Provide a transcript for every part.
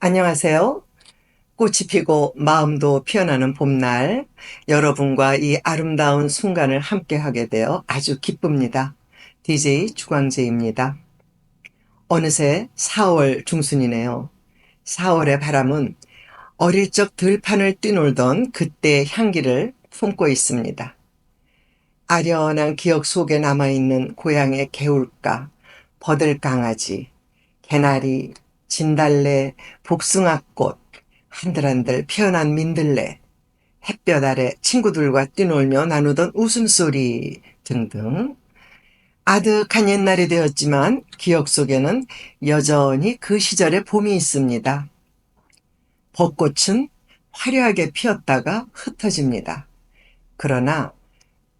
안녕하세요. 꽃이 피고 마음도 피어나는 봄날, 여러분과 이 아름다운 순간을 함께 하게 되어 아주 기쁩니다. DJ 주광재입니다. 어느새 4월 중순이네요. 4월의 바람은 어릴 적 들판을 뛰놀던 그때의 향기를 품고 있습니다. 아련한 기억 속에 남아있는 고향의 개울가, 버들강아지, 개나리, 진달래, 복숭아꽃, 한들한들 피어난 민들레, 햇볕 아래 친구들과 뛰놀며 나누던 웃음소리 등등. 아득한 옛날이 되었지만 기억 속에는 여전히 그 시절의 봄이 있습니다. 벚꽃은 화려하게 피었다가 흩어집니다. 그러나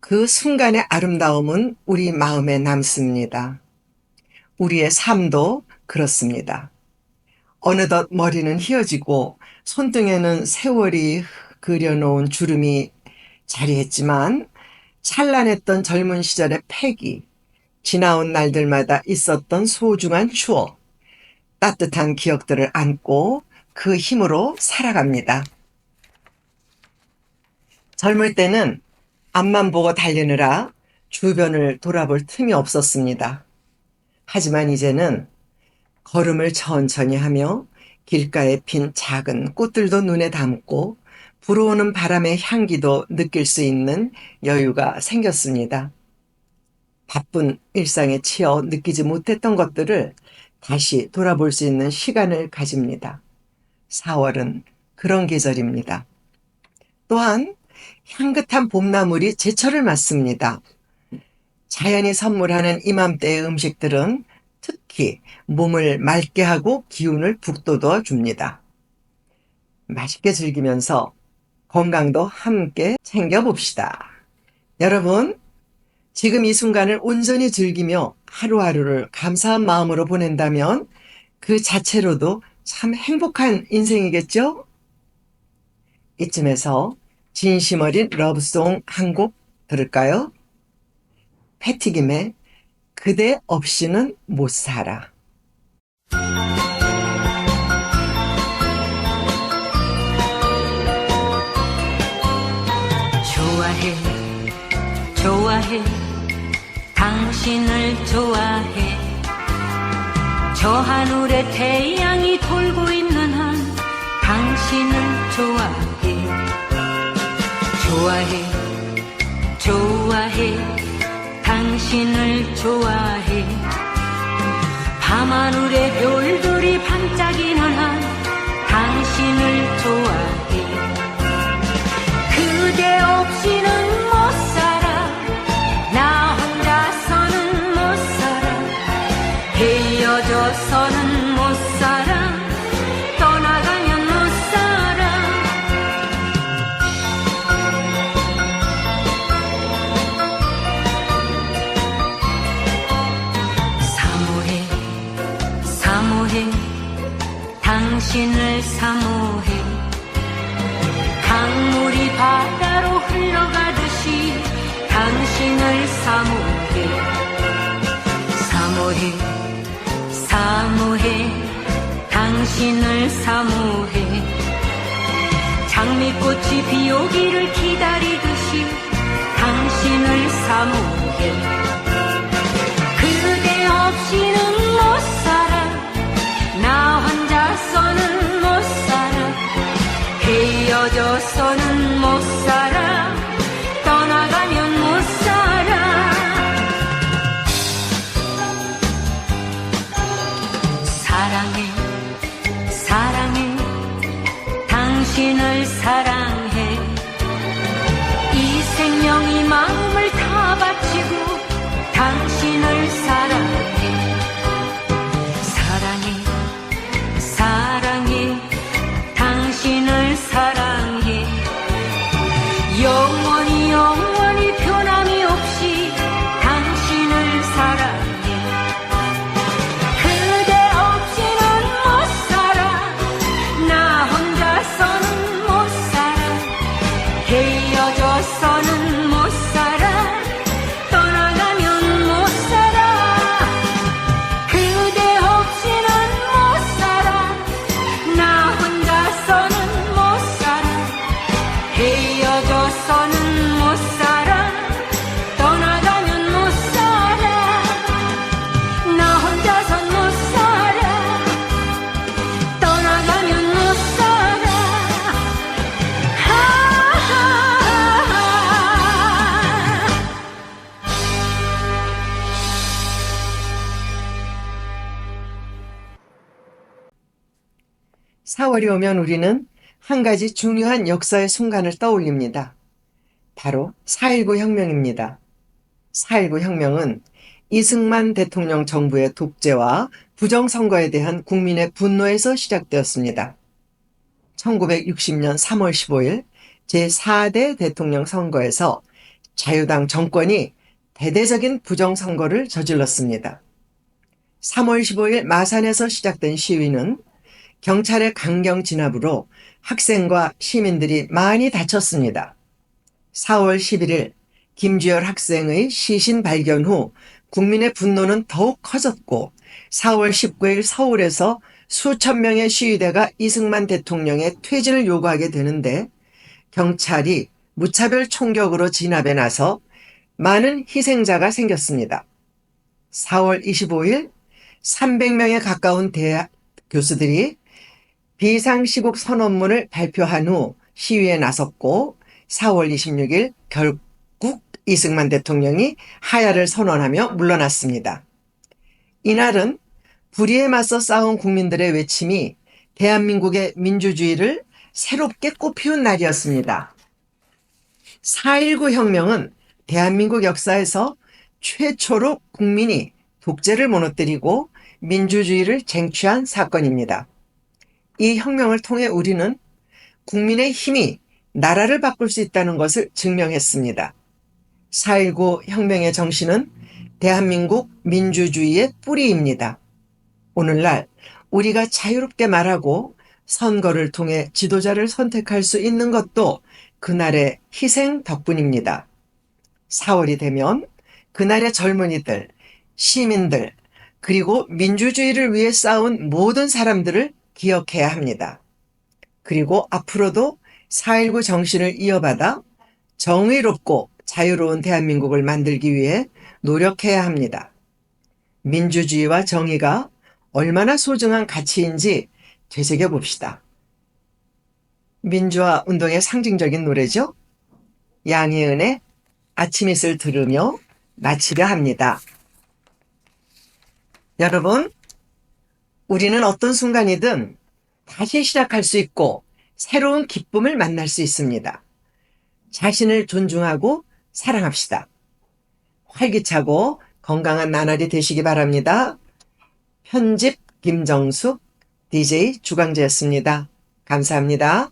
그 순간의 아름다움은 우리 마음에 남습니다. 우리의 삶도 그렇습니다. 어느덧 머리는 휘어지고 손등에는 세월이 그려놓은 주름이 자리했지만 찬란했던 젊은 시절의 패기, 지나온 날들마다 있었던 소중한 추억, 따뜻한 기억들을 안고 그 힘으로 살아갑니다. 젊을 때는 앞만 보고 달리느라 주변을 돌아볼 틈이 없었습니다. 하지만 이제는 걸음을 천천히 하며 길가에 핀 작은 꽃들도 눈에 담고 불어오는 바람의 향기도 느낄 수 있는 여유가 생겼습니다. 바쁜 일상에 치여 느끼지 못했던 것들을 다시 돌아볼 수 있는 시간을 가집니다. 4월은 그런 계절입니다. 또한 향긋한 봄나물이 제철을 맞습니다. 자연이 선물하는 이맘때의 음식들은 특히 몸을 맑게 하고 기운을 북돋워 줍니다. 맛있게 즐기면서 건강도 함께 챙겨봅시다. 여러분, 지금 이 순간을 온전히 즐기며 하루하루를 감사한 마음으로 보낸다면 그 자체로도 참 행복한 인생이겠죠? 이쯤에서 진심 어린 러브송 한 곡 들을까요? 패티김의 그대 없이는 못 살아. 좋아해, 좋아해, 당신을 좋아해. 저 하늘에 태양이 돌고 있는 한 당신을 좋아해. 좋아해, 좋아해, 당신을 좋아해. 밤하늘에 별 당신을 사모해. 장미꽃이 비 오기를 기다리듯이 당신을 사모해. 그대 없이는 못 살아. 나 혼자서는 못 살아. 헤어져서는 못 살아 4월이 오면 우리는 한 가지 중요한 역사의 순간을 떠올립니다. 바로 4.19 혁명입니다. 4.19 혁명은 이승만 대통령 정부의 독재와 부정선거에 대한 국민의 분노에서 시작되었습니다. 1960년 3월 15일 제4대 대통령 선거에서 자유당 정권이 대대적인 부정선거를 저질렀습니다. 3월 15일 마산에서 시작된 시위는 경찰의 강경 진압으로 학생과 시민들이 많이 다쳤습니다. 4월 11일 김주열 학생의 시신 발견 후 국민의 분노는 더욱 커졌고 4월 19일 서울에서 수천 명의 시위대가 이승만 대통령의 퇴진을 요구하게 되는데 경찰이 무차별 총격으로 진압에 나서 많은 희생자가 생겼습니다. 4월 25일 300명에 가까운 대학 교수들이 비상시국 선언문을 발표한 후 시위에 나섰고 4월 26일 결국 이승만 대통령이 하야를 선언하며 물러났습니다. 이날은 불의에 맞서 싸운 국민들의 외침이 대한민국의 민주주의를 새롭게 꽃피운 날이었습니다. 4.19 혁명은 대한민국 역사에서 최초로 국민이 독재를 무너뜨리고 민주주의를 쟁취한 사건입니다. 이 혁명을 통해 우리는 국민의 힘이 나라를 바꿀 수 있다는 것을 증명했습니다. 4.19 혁명의 정신은 대한민국 민주주의의 뿌리입니다. 오늘날 우리가 자유롭게 말하고 선거를 통해 지도자를 선택할 수 있는 것도 그날의 희생 덕분입니다. 4월이 되면 그날의 젊은이들, 시민들, 그리고 민주주의를 위해 싸운 모든 사람들을 기억해야 합니다. 그리고 앞으로도 4.19 정신을 이어받아 정의롭고 자유로운 대한민국을 만들기 위해 노력해야 합니다. 민주주의와 정의가 얼마나 소중한 가치인지 되새겨 봅시다. 민주화 운동의 상징적인 노래죠? 양희은의 아침잇을 들으며 마치려 합니다. 여러분, 우리는 어떤 순간이든 다시 시작할 수 있고 새로운 기쁨을 만날 수 있습니다. 자신을 존중하고 사랑합시다. 활기차고 건강한 나날이 되시기 바랍니다. 편집 김정숙, DJ 주광재였습니다. 감사합니다.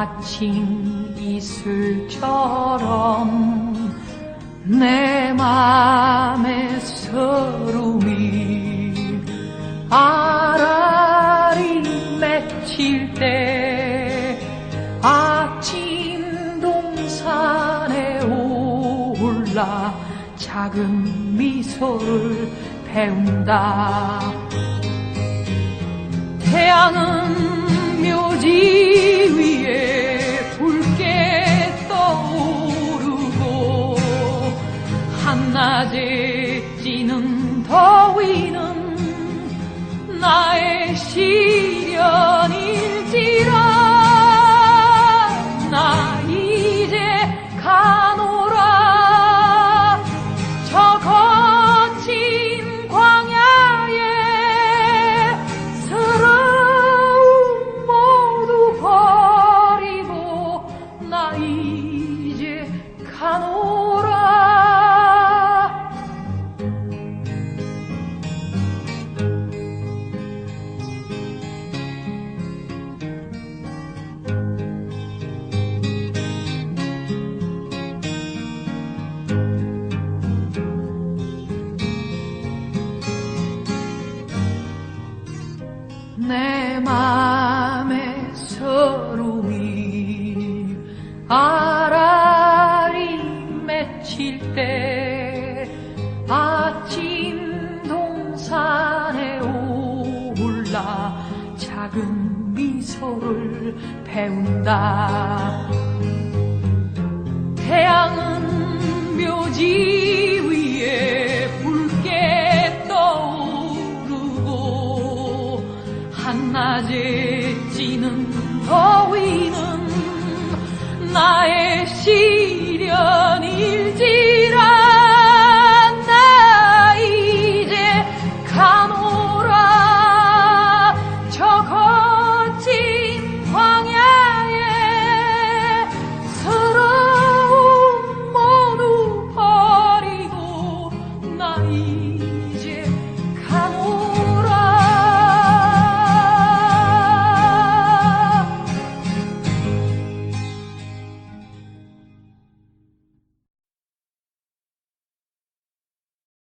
아침 이슬처럼 내 맘의 서름이 아라리 맺힐 때 아침 동산에 올라 작은 미소를 배운다. 태양은 묘지 아라리 맺힐 때 아침 동산에 올라 작은 미소를 배운다. 태양은 묘지 위에 붉게 떠오르고 한낮에 찌는 더위는 나의 시련일지라